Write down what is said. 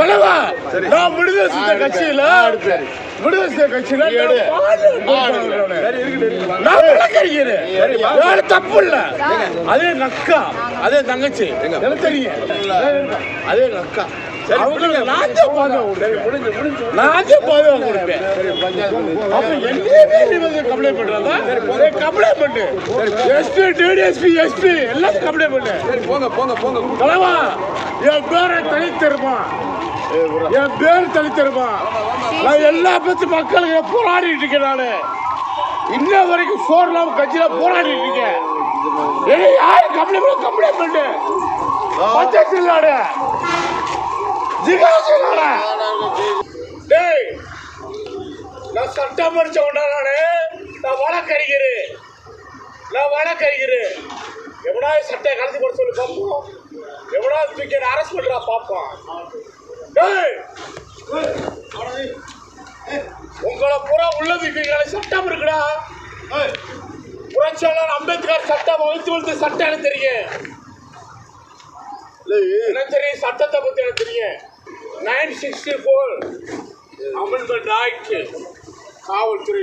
தலைவா, நான் விடுதலை கட்சியில விடுதலை சிறுத்தை கட்சியில நான் நான் தப்பு இல்ல அதே அக்கா அதே தங்கச்சி எனக்கு தெரியும் அதே அக்கா பாதுகாப்பு கொடுப்பேன். அப்ப என்னையுமே கம்ப்ளைண்ட் பண்றதா? கம்ப்ளைண்ட் பண்ணு. எஸ்பி டிடிஎஸ்பி எஸ்பி எல்லாத்தையும் கம்ப்ளைண்ட் பண்ணு. போங்க போங்க போங்க. தலைவா என் பேரை தனித்தருமா? என் பேர் தனித்தருமா? நான் எல்லா பத்து மக்களுக்கு போராடிட்டு இருக்கேன் நானு. இன்ன வரைக்கும் சோறு இல்லாம கட்சியில போராடிட்டு இருக்கேன். யாரு கம்ப்ளைண்ட் பண்ண கம்ப்ளைண்ட் பண்ணு. நாடு ஜிகாசு நாடு டேய் நான் சட்டம் படிச்ச நான்? வழக்கறிஞர். நான் வழக்கறிஞர். எவனா சட்டை கலந்து போட சொல்லி பார்ப்போம் எவனா தூக்கி அரெஸ்ட் பண்றா பார்ப்போம் டேய்! உங்களை பூரா உள்ள தூக்கிங்களா சட்டம் இருக்குடா. புரட்சியாளர் அம்பேத்கர் சட்டம் வகுத்து வளர்த்த சட்டம் எனக்கு தெரியும். எனக்கு தெரியும் சட்டத்தை பத்தி எனக்கு தெரியும். Nine sixty four amendment act காவல்துறை